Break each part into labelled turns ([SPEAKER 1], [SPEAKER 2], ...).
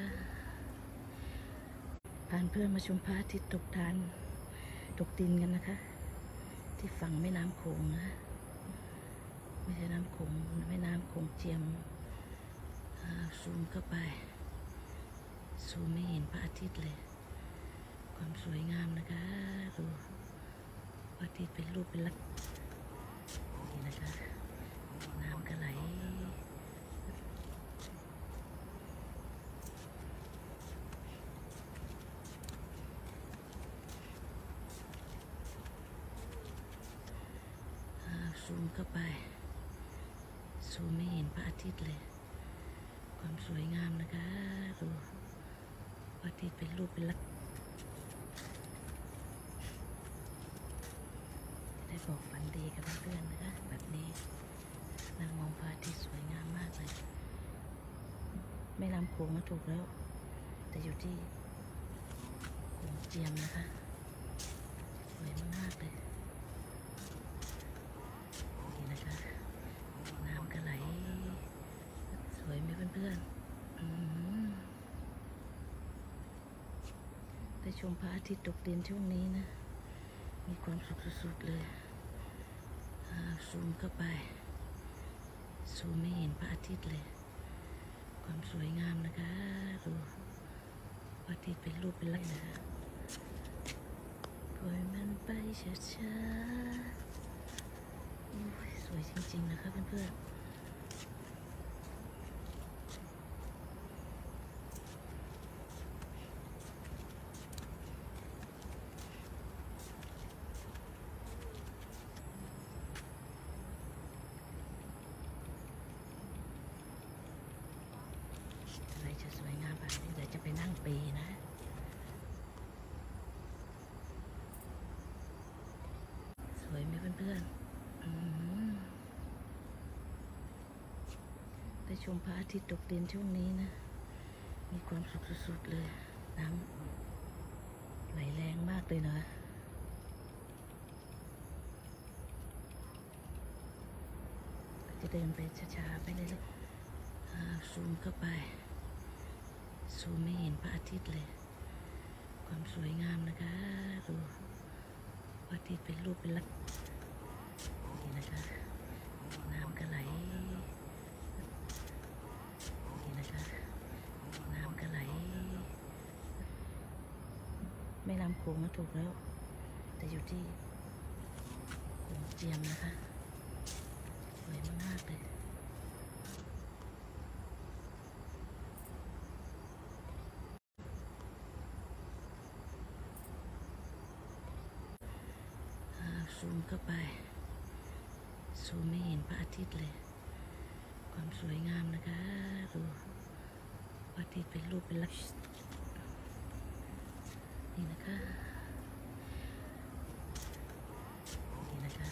[SPEAKER 1] นะคะพาเพื่อนมาชมพระอาทิตย์ตกทานตกดินกันนะคะ ที่ฝั่งแม่น้ำโขงนะไม่ใช่น้ำโขงแม่น้ำโขงเจียมซูมเข้าไปซูมไม่เห็นพระอาทิตย์เลย ความสวยงามนะคะดูพระอาทิตย์เป็นรูปเป็นลักษณ์นี่นะคะน้ำก็ไหล อ่า ซูมเข้าไป ซูมไม่เห็นพระอาทิตย์เลย ความสวยงามนะคะ ดูพระอาทิตย์เป็นรูปเป็นลักษณ์จะได้บอกฝันดีกับเพื่อนนะคะ แบบนี้นางมองพระอาทิตย์สวยงามมากเลยไม่ลำโขงก็ถูกแล้ว แต่อยู่ที่โขงเจียมนะคะ สวยมากๆเลย นี่นะคะ น้ำก็ไหล สวยไหม เพื่อนๆได้ชมพระอาทิตย์ตกดินช่วงนี้นะ มีความสุขสุดๆเลยซูมเข้าไป ซูมไม่เห็นพระอาทิตย์เลย ความสวยงามนะคะ ดูพระอาทิตย์เป็นรูปเป็นลักษณ์นะปล่อยมันไปช้าๆสวยจริงๆนะคะเพื่อนๆอะไรจะสวยงามแบบนี้ เดี๋ยวจะไปนั่งปีนะ สวยไหมเพื่อนๆได้ชมพระอาทิตย์ตกดินช่วงนี้นะ มีความสุขสุดๆเลย น้ำไหลแรงมากเลยนะจะเดินไปช้าๆไปเลยๆซูมเข้าไป ซูมไม่เห็นพระอาทิตย์เลย ความสวยงามนะคะดูพระอาทิตย์เป็นรูปเป็นลักษณ์นี่นะคะ น้ำก็ไหลนี่นะคะ น้ำก็ไหลไม่น้ำโขงก็ถูกแล้ว แต่อยู่ที่โขงเจียมนะคะ สวยมากเลย อ่า ซูมเข้าไป ซูมไม่เห็นพระอาทิตย์เลย ความสวยงามนะคะ ดูพระอาทิตย์เป็นรูปเป็นลักษณ์นี่นะคะนี่นะคะ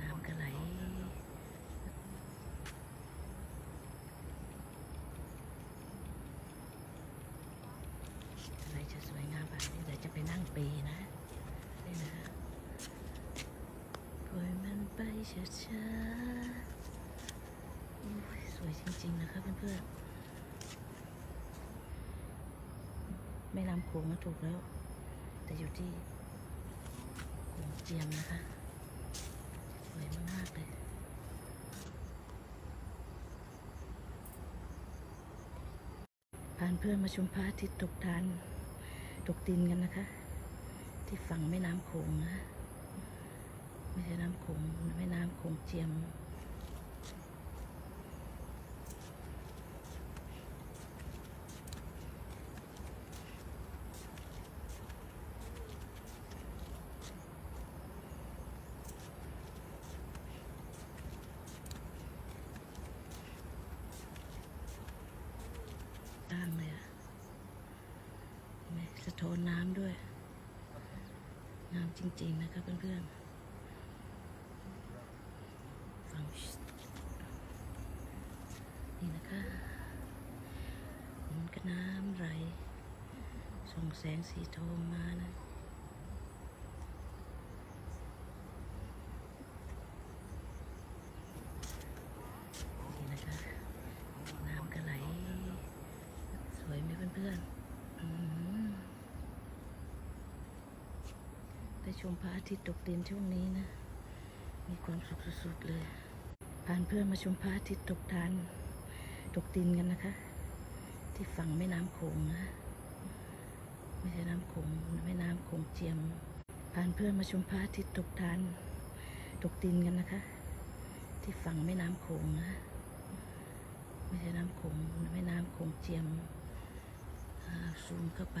[SPEAKER 1] น้ำก็ไหลอะไรจะสวยงามแบบนี้เดี๋ยวจะไปนั่งปีนะนี่นะคะ ล่อยมันไปช้าๆสวยจริงๆนะคะเพื่อนๆไม่ลำโขงก็ถูกแล้ว แต่อยู่ที่โขงเจียมนะคะ สวยมากๆเลยพาเพื่อนมาชมพระอาทิตย์ตกทานตกดินกันนะคะ ที่ฝั่งแม่น้ำโขงนะ ไม่ใช่น้ำโขงแม่น้ำโขงเจียม ตั้งเลยอะเห็นไหมสะท้อนน้ำด้วยงามจริง ๆ นะคะเพื่อนๆฟัง นี่นะคะมันก็น้ำไหลส่องแสงสีทองมานะนี่นะคะ น้ำก็ไหล สวยอนๆอืมได้ชมพระอาทิตย์ตกดินช่วงนี้นะ มีความสุขสุดๆเลยพาเพื่อนมาชมพระอาทิตย์ตกทาน ตกดินกันนะคะ ที่ฝั่งแม่น้ำโขงนะไม่ใช่น้ำโขงแม่น้ำโขงเจียมพานเพื่อนมาชมพระอาทิตย์ตกทานตกดินกันนะคะ ที่ฝั่งแม่น้ำโขงนะไม่ใช่น้ำโขงแม่น้ำโขงเจียมซูมเข้าไป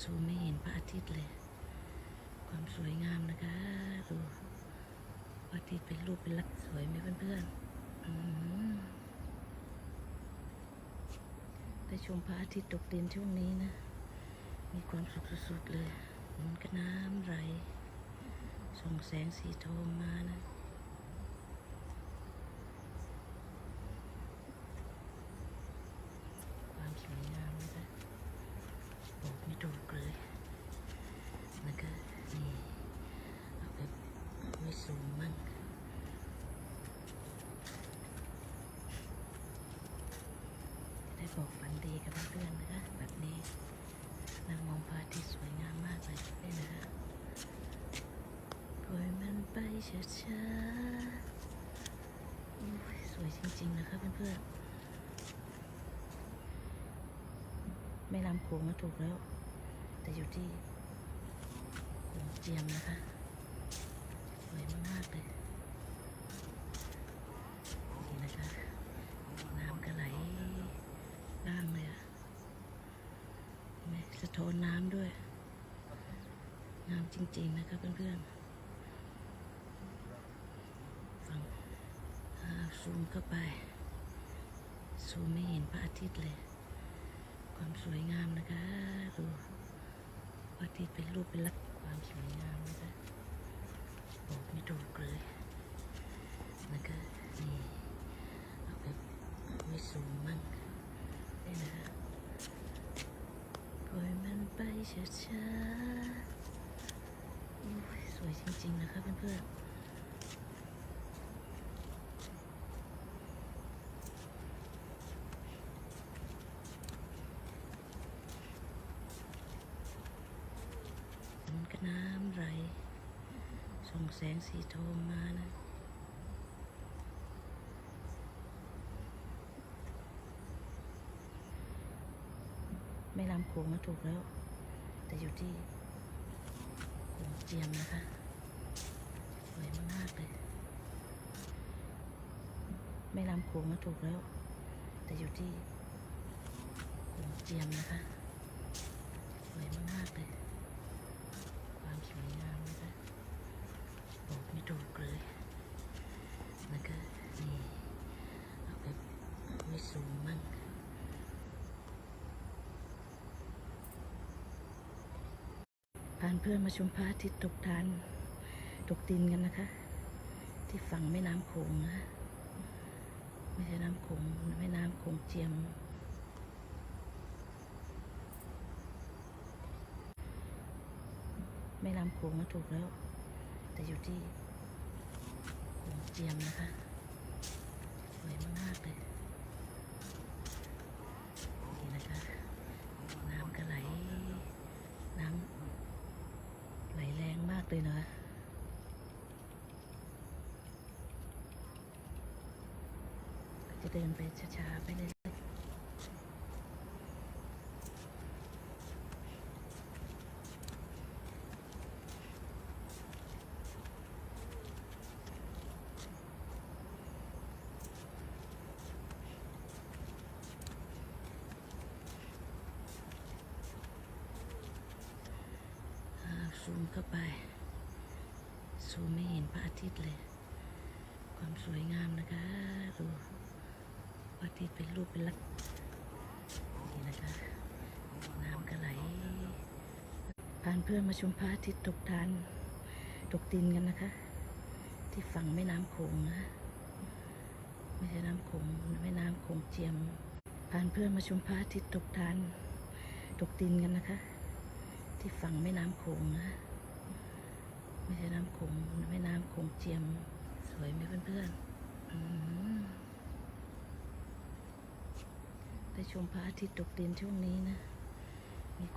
[SPEAKER 1] ซูมไม่เห็นพระอาทิตย์เลย ความสวยงามนะคะดูพระอาทิตย์เป็นรูปเป็นลักษณ์สวยไหมเพื่อนๆ ได้ชมพระอาทิตย์ตกดินช่วงนี้นะ มีความสุขสุดๆเลยมันก็น้ำไหลส่องแสงสีทองมานะ ความสวยงามนะคะบอกไม่ถูกเลยแล้วก็นี่เอาไปไว้สูงมั่งจะได้บอกฝันดีกับเพื่อนๆนะคะแบบนี้นางมองพระอาทิตย์สวยงามมากเลยนี่นะคะปล่อยมันไป ช้าๆโอ้ยสวยจริง ๆ นะคะเพื่อนๆแม่น้ำโขงก็ถูกแล้ว แต่อยู่ที่โขงเจียมนะคะ สวยมากๆเลยนี่นะคะน้ำก็ไหลล่างเลยอะเห็นไหมสะท้อนน้ำด้วยงามจริง ๆ นะคะเพื่อนๆฟังอ่า ซูมเข้าไป ซูมไม่เห็นพระอาทิตย์เลย ความสวยงามนะคะ ดูพระอาทิตย์เป็นรูปเป็นลักษณ์ความสวยงามนะคะบอกไม่ถูกเลยแล้วก็นี่เอาไปไว้สูงมั่งนี่นะคะปล่อยมันไปช้าๆสวยจริงๆนะคะเพื่อนๆ มันก็น้ำไหลส่อง แสงสีทองมานะแม่น้ำโขงก็ถูกแล้ว แต่อยู่ที่โขงเจียมนะคะสวยมากๆเลยแม่น้ำโขงก็ถูกแล้ว แต่อยู่ที่โขงเจียมนะคะสวยมากๆเลย ความสวยงามนะคะ บอกไม่ถูกเลยแล้วก็นี่เอาไปไว้สูงมั่งพาเพื่อนมาชมพระอาทิตย์ตกทานตกดินกันนะคะ ที่ฝั่งแม่น้ำโขงนะไม่ใช่น้ำโขงแม่น้ำโขงเจียม แม่น้ำโขงก็ถูกแล้ว แต่อยู่ที่ เตียมนะคะ สวยมากๆเลย นี่นะคะ น้ำก็ไหล น้ำไหลแรงมากเลยนะจะเดินไปช้าๆไปเลยๆ อ่า ซูมเข้าไป ซูมไม่เห็นพระอาทิตย์เลย ความสวยงามนะคะ ดูพระอาทิตย์เป็นรูปเป็นลักษณ์นี่นะคะ น้ำก็ไหลพานเพื่อนมาชมพระอาทิตย์ตกทานตกดินกันนะคะ ที่ฝั่งแม่น้ำโขงนะไม่ใช่น้ำโขงแม่น้ำโขงเจียมพานเพื่อนมาชมพระอาทิตย์ตกทานตกดินกันนะคะ ที่ฝั่งแม่น้ำโขงนะ ไม่ใช่น้ำโขงแม่น้ำโขงเจียม สวยไหมเพื่อนๆได้ชมพระอาทิตย์ตกดินช่วงนี้นะ